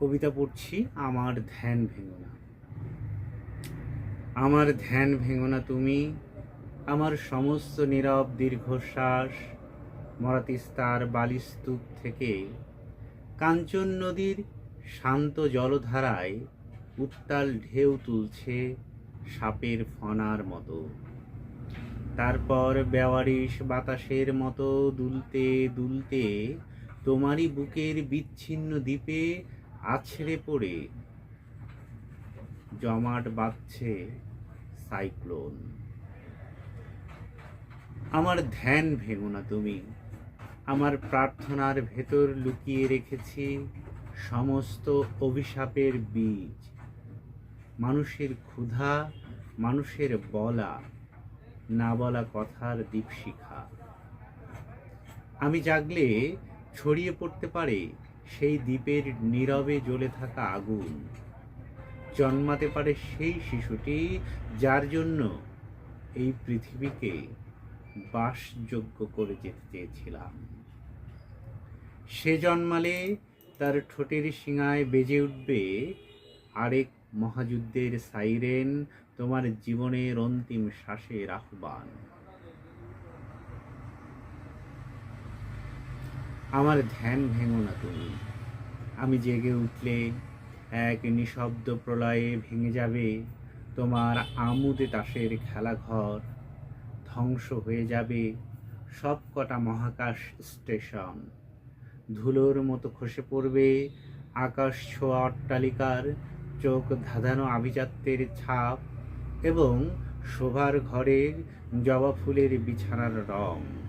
কবিতা পড়ছি, আমার ধ্যান ভেঙো না আমার ধ্যান ভেঙো না তুমি, আমার সমস্ত নীরব দীর্ঘশ্বাস, মরাতিস্তার বালিস্তূপ থেকে কাঞ্চন নদীর শান্ত জলধারায় উত্তাল ঢেউ তুলছে সাপের ফনার মতো। তারপর বেওয়ারিশ বাতাসের মতো দুলতে দুলতে তোমারই বুকের বিচ্ছিন্ন দ্বীপে আছড়ে পড়ে। জমাট বাঁধছে সাইক্লোন। আমার ধ্যান ভেঙো না তুমি। আমার প্রার্থনার ভেতর লুকিয়ে রেখেছি সমস্ত অভিশাপের বীজ। মানুষের ক্ষুধা, মানুষের বলা, না বলা কথার দীপশিখা। আমি জাগলে ছড়িয়ে পড়তে পারে সেই দ্বীপের নীরবে জ্বলে থাকা আগুন। জন্মাতে পারে সেই শিশুটি যার জন্য এই পৃথিবীকে বাসযোগ্য করে যেতে চেয়েছিলাম। সে জন্মালে তার ঠোঁটের শিঙায় বেজে উঠবে আরেক মহাযুদ্ধের সাইরেন, তোমার জীবনের অন্তিম শ্বাসের আহ্বান। আমার ধ্যান ভেঙো না তুমি। আমি জেগে উঠলে এক নিঃশব্দ প্রলয়ে ভেঙে যাবে তোমার আমুদে তাসের খেলাঘর ধ্বংস হয়ে যাবে সব কটা মহাকাশ স্টেশন। ধুলোর মতো খসে পড়বে আকাশ ছোঁয়া অট্টালিকার, চোখ ধাঁধানো আভিজাত্যের ছাপ এবং শোভার ঘরের জবা ফুলের বিছানার রং।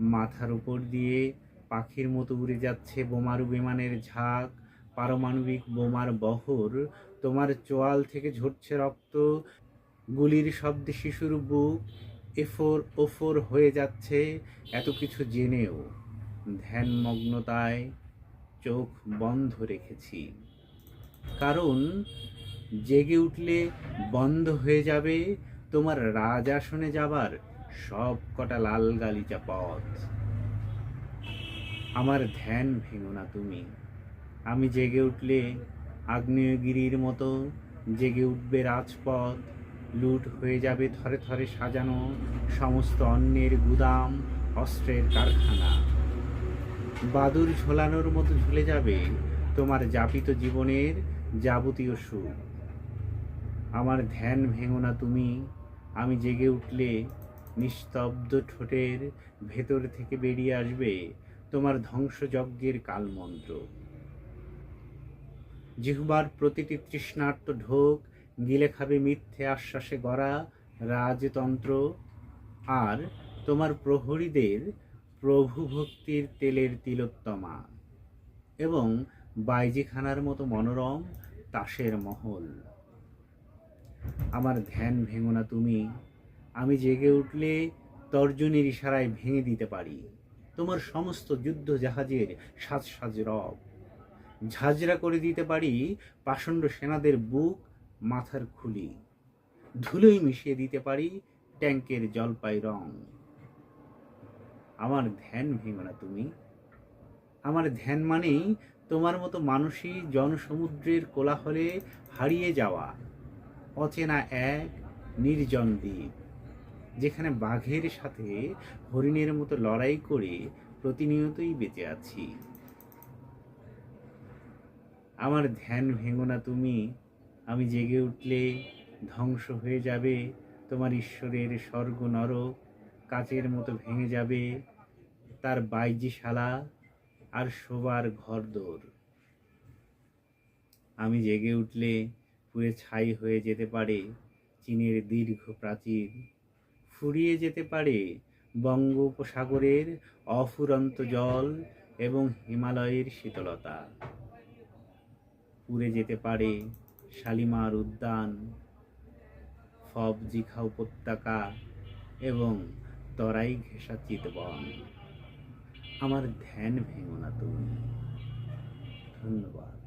মাথার উপর দিয়ে পাখির মতো উড়ে যাচ্ছে বোমারু বিমানের ঝাঁক, পারমাণবিক বোমার বহর, তোমার চোয়াল থেকে ঝরছে রক্ত, গুলির শব্দে শিশুর বুক, এফোর ওফোর হয়ে যাচ্ছে, এত কিছু জেনেও ধ্যানমগ্নতায় চোখ বন্ধ রেখেছি। কারণ, জেগে উঠলে বন্ধ হয়ে যাবে, তোমার রাজাসনে যাবার সব কটা লাল গালিচা পথ আমার ধ্যান ভেঙো না তুমি। আমি জেগে উঠলে আগ্নেয়গিরির মতো জেগে উঠবে রাজপথ। লুট হয়ে যাবে থরে থরে সাজানো সমস্ত অন্যের গুদাম, অস্ত্রের কারখানা। বাদুর ঝোলানোর মতো ঝুলে যাবে তোমার যাপিত জীবনের যাবতীয় সুখ। আমার ধ্যান ভেঙো না তুমি। আমি জেগে উঠলে নিস্তব্ধ ঠোঁটের ভেতর থেকে বেরিয়ে আসবে তোমার ধ্বংসযজ্ঞের কালমন্ত্র। জিহ্বার প্রতিটি তৃষ্ণার্ত ঢোক গিলে খাবে মিথ্যে আশ্বাসে গড়া রাজতন্ত্র, আর তোমার প্রহরীদের প্রভুভক্তির তেলের তিলোত্তমা এবং বাইজিখানার মতো মনোরম তাসের মহল। আমার ধ্যান ভেঙো না তুমি। আমি জেগে উঠলে তর্জনীর ইশারায় ভেঙে দিতে পারি। তোমার সমস্ত যুদ্ধ জাহাজের সাজ সাজ রব। ঝাঁঝরা করে দিতে পারি পাষণ্ড সেনাদের বুক মাথার খুলি। ধুলোই মিশিয়ে দিতে পারি ট্যাঙ্কের জলপাই রং। আমার ধ্যান ভেঙো না তুমি। আমার ধ্যান মানেই তোমার মতো মানুষই জনসমুদ্রের কোলাহলে হারিয়ে যাওয়া। অচেনা এক নির্জন দ্বীপ। যেখানে বাঘের সাথে হরিণের মতো লড়াই করে প্রতিনিয়তই বেঁচে আছি। আমার ধ্যান ভেঙো না তুমি, আমি জেগে উঠলে ধ্বংস হয়ে যাবে, তোমার ঈশ্বরের স্বর্গ নরক কাচের মতো ভেঙে যাবে, তার বাইজিশালা আর শোবার ঘরদোর। আমি জেগে উঠলে পুরে ছাই হয়ে যেতে পারে চীনের দীর্ঘ প্রাচীর ফুরিয়ে যেতে পারে বঙ্গোপসাগরের অফুরন্ত জল এবং হিমালয়ের শীতলতা। পুড়ে যেতে পারে শালিমার উদ্যান ফবজিখা উপত্যকা এবং তরাই ঘেঁষা চিতবন। আমার ধ্যান ভেঙো না তুমি। ধন্যবাদ।